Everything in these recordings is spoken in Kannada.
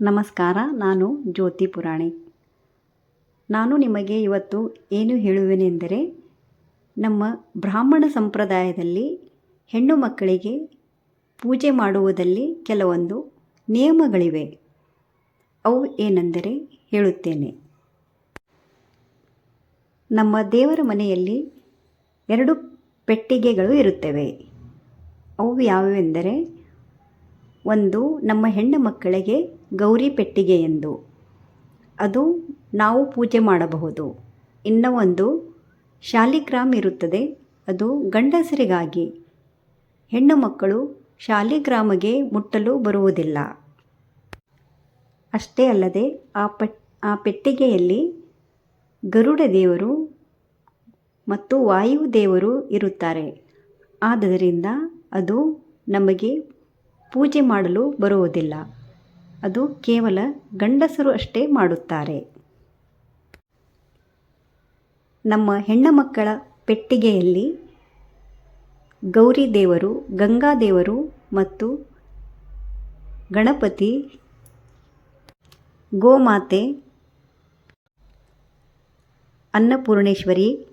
ನಮಸ್ಕಾರ, ನಾನು ಜ್ಯೋತಿ ಪುರಾಣಿ. ನಾನು ನಿಮಗೆ ಇವತ್ತು ಏನು ಹೇಳುವೆನೆಂದರೆ, ನಮ್ಮ ಬ್ರಾಹ್ಮಣ ಸಂಪ್ರದಾಯದಲ್ಲಿ ಹೆಣ್ಣು ಮಕ್ಕಳಿಗೆ ಪೂಜೆ ಮಾಡುವುದಲ್ಲಿ ಕೆಲವೊಂದು ನಿಯಮಗಳಿವೆ. ಅವು ಏನೆಂದರೆ ಹೇಳುತ್ತೇನೆ. ನಮ್ಮ ದೇವರ ಮನೆಯಲ್ಲಿ ಎರಡು ಪೆಟ್ಟಿಗೆಗಳು ಇರುತ್ತವೆ. ಅವು ಯಾವುವೆಂದರೆ ಒಂದು ನಮ್ಮ ಹೆಣ್ಣು ಮಕ್ಕಳಿಗೆ ಗೌರಿ ಪೆಟ್ಟಿಗೆ ಎಂದು. ಅದು ನಾವು ಪೂಜೆ ಮಾಡಬಹುದು. ಇನ್ನು ಒಂದು ಶಾಲಿಗ್ರಾಮ್ ಇರುತ್ತದೆ. ಅದು ಗಂಡಸರಿಗಾಗಿ. ಹೆಣ್ಣು ಮಕ್ಕಳು ಶಾಲಿಗ್ರಾಮಗೆ ಮುಟ್ಟಲು ಬರುವುದಿಲ್ಲ. ಅಷ್ಟೇ ಅಲ್ಲದೆ ಆ ಪಟ್, ಆ ಪೆಟ್ಟಿಗೆಯಲ್ಲಿ ಗರುಡ ದೇವರು ಮತ್ತು ವಾಯುದೇವರು ಇರುತ್ತಾರೆ. ಆದ್ದರಿಂದ ಅದು ನಮಗೆ ಪೂಜೆ ಮಾಡಲು ಬರುವುದಿಲ್ಲ. ಅದು ಕೇವಲ ಗಂಡಸರು ಅಷ್ಟೇ ಮಾಡುತ್ತಾರೆ. ನಮ್ಮ ಹೆಣ್ಣ ಮಕ್ಕಳ ಪೆಟ್ಟಿಗೆಯಲ್ಲಿ ಗೌರಿ ದೇವರು ಗಂಗಾ ದೇವರು ಮತ್ತು ಗಣಪತಿ, ಗೋಮಾತೆ, ಅನ್ನಪೂರ್ಣೇಶ್ವರಿ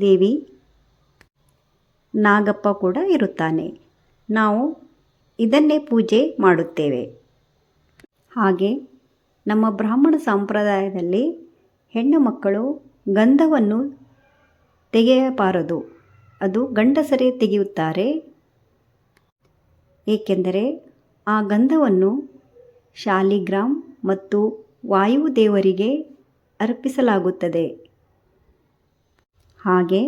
ದೇವಿ, ನಾಗಪ್ಪ ಕೂಡ ಇರುತ್ತಾನೆ. ನಾವು ಇದನ್ನೇ ಪೂಜೆ ಮಾಡುತ್ತೇವೆ. ಹಾಗೆ ನಮ್ಮ ಬ್ರಾಹ್ಮಣ ಸಂಪ್ರದಾಯದಲ್ಲಿ ಹೆಣ್ಣು ಮಕ್ಕಳು ಗಂಧವನ್ನು ತೆಗೆಯಬಾರದು. ಅದು ಗಂಡಸರೇ ತೆಗೆಯುತ್ತಾರೆ. ಏಕೆಂದರೆ ಆ ಗಂಧವನ್ನು ಶಾಲಿಗ್ರಾಮ್ ಮತ್ತು ವಾಯುದೇವರಿಗೆ ಅರ್ಪಿಸಲಾಗುತ್ತದೆ. ಹಾಗೆ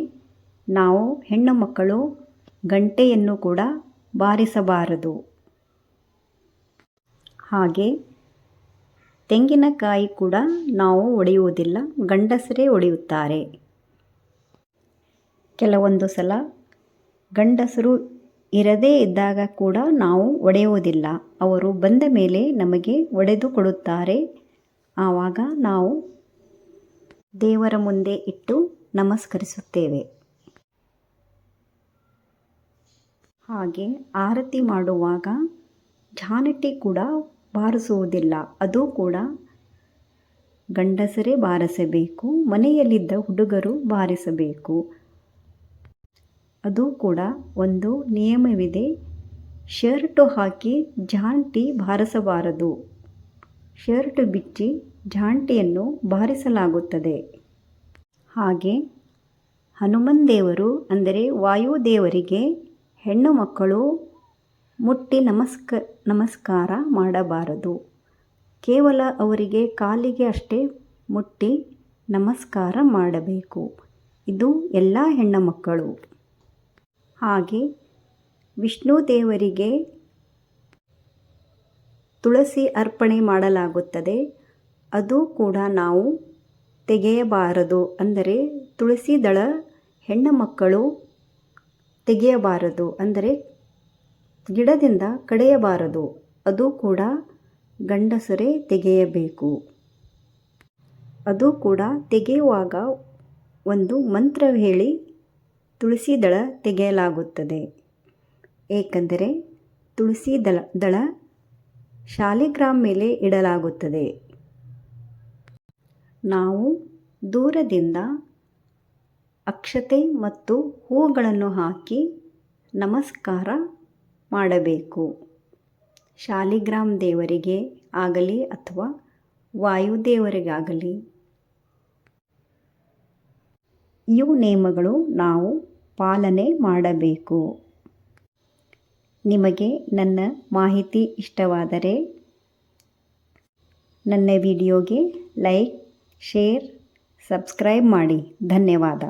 ನಾವು ಹೆಣ್ಣು ಮಕ್ಕಳು ಗಂಟೆಯನ್ನು ಕೂಡ ಬಾರಿಸಬಾರದು. ಹಾಗೆ ತೆಂಗಿನಕಾಯಿ ಕೂಡ ನಾವು ಒಡೆಯುವುದಿಲ್ಲ, ಗಂಡಸರೇ ಒಡೆಯುತ್ತಾರೆ. ಕೆಲವೊಂದು ಸಲ ಗಂಡಸರು ಇರದೇ ಇದ್ದಾಗ ಕೂಡ ನಾವು ಒಡೆಯುವುದಿಲ್ಲ. ಅವರು ಬಂದ ಮೇಲೆ ನಮಗೆ ಒಡೆದು ಕೊಡುತ್ತಾರೆ. ಆವಾಗ ನಾವು ದೇವರ ಮುಂದೆ ಇಟ್ಟು ನಮಸ್ಕರಿಸುತ್ತೇವೆ. ಹಾಗೆ ಆರತಿ ಮಾಡುವಾಗ ಜಾನಟಿ ಕೂಡ ಬಾರಿಸುವುದಿಲ್ಲ ಅದು ಕೂಡ ಗಂಡಸರೇ ಬಾರಿಸಬೇಕು, ಮನೆಯಲ್ಲಿದ್ದ ಹುಡುಗರು ಬಾರಿಸಬೇಕು. ಅದು ಕೂಡ ಒಂದು ನಿಯಮವಿದೆ. ಶರ್ಟು ಹಾಕಿ ಜಾಂಟಿ ಬಾರಿಸಬಾರದು. ಶರ್ಟ್ ಬಿಚ್ಚಿ ಜಾಂಟಿಯನ್ನು ಬಾರಿಸಲಾಗುತ್ತದೆ. ಹಾಗೆ ಹನುಮನ್ ದೇವರು ಅಂದರೆ ವಾಯುದೇವರಿಗೆ ಹೆಣ್ಣು ಮಕ್ಕಳು ಮುಟ್ಟಿ ನಮಸ್ಕ, ನಮಸ್ಕಾರ ಮಾಡಬಾರದು. ಕೇವಲ ಅವರಿಗೆ ಕಾಲಿಗೆ ಅಷ್ಟೇ ಮುಟ್ಟಿ ನಮಸ್ಕಾರ ಮಾಡಬೇಕು. ಇದು ಎಲ್ಲ ಹೆಣ್ಣು ಮಕ್ಕಳು ಹಾಗೆ ವಿಷ್ಣು ದೇವರಿಗೆ ತುಳಸಿ ಅರ್ಪಣೆ ಮಾಡಲಾಗುತ್ತದೆ. ಅದು ಕೂಡ ನಾವು ತೆಗೆಯಬಾರದು ಅಂದರೆ ತುಳಸಿ ದಳ ಹೆಣ್ಣು ಮಕ್ಕಳು ತೆಗೆಯಬಾರದು ಅಂದರೆ ಗಿಡದಿಂದ ಕಡೆಯಬಾರದು, ಅದು ಕೂಡ ಗಂಡಸರೇ ತೆಗೆಯಬೇಕು. ಅದು ಕೂಡ ತೆಗೆಯುವಾಗ ಒಂದು ಮಂತ್ರ ಹೇಳಿ ತುಳಸಿ ದಳ ತೆಗೆಯಲಾಗುತ್ತದೆ. ಏಕೆಂದರೆ ತುಳಸಿ ದಳ ದಳ ಶಾಲಿಗ್ರಾಮ್ ಮೇಲೆ ಇಡಲಾಗುತ್ತದೆ. ನಾವು ದೂರದಿಂದ ಅಕ್ಷತೆ ಮತ್ತು ಹೂಗಳನ್ನು ಹಾಕಿ ನಮಸ್ಕಾರ ಮಾಡಬೇಕು. ಶಾಲಿಗ್ರಾಮ್ ದೇವರಿಗೆ ಆಗಲಿ ಅಥವಾ ವಾಯುದೇವರಿಗಾಗಲಿ. ಇವು ನಿಯಮಗಳು ನಾವು ಪಾಲನೆ ಮಾಡಬೇಕು. ನಿಮಗೆ ನನ್ನ ಮಾಹಿತಿ ಇಷ್ಟವಾದರೆ ನನ್ನ ವಿಡಿಯೋಗೆ ಲೈಕ್, ಶೇರ್, ಸಬ್ಸ್ಕ್ರೈಬ್ ಮಾಡಿ. ಧನ್ಯವಾದ.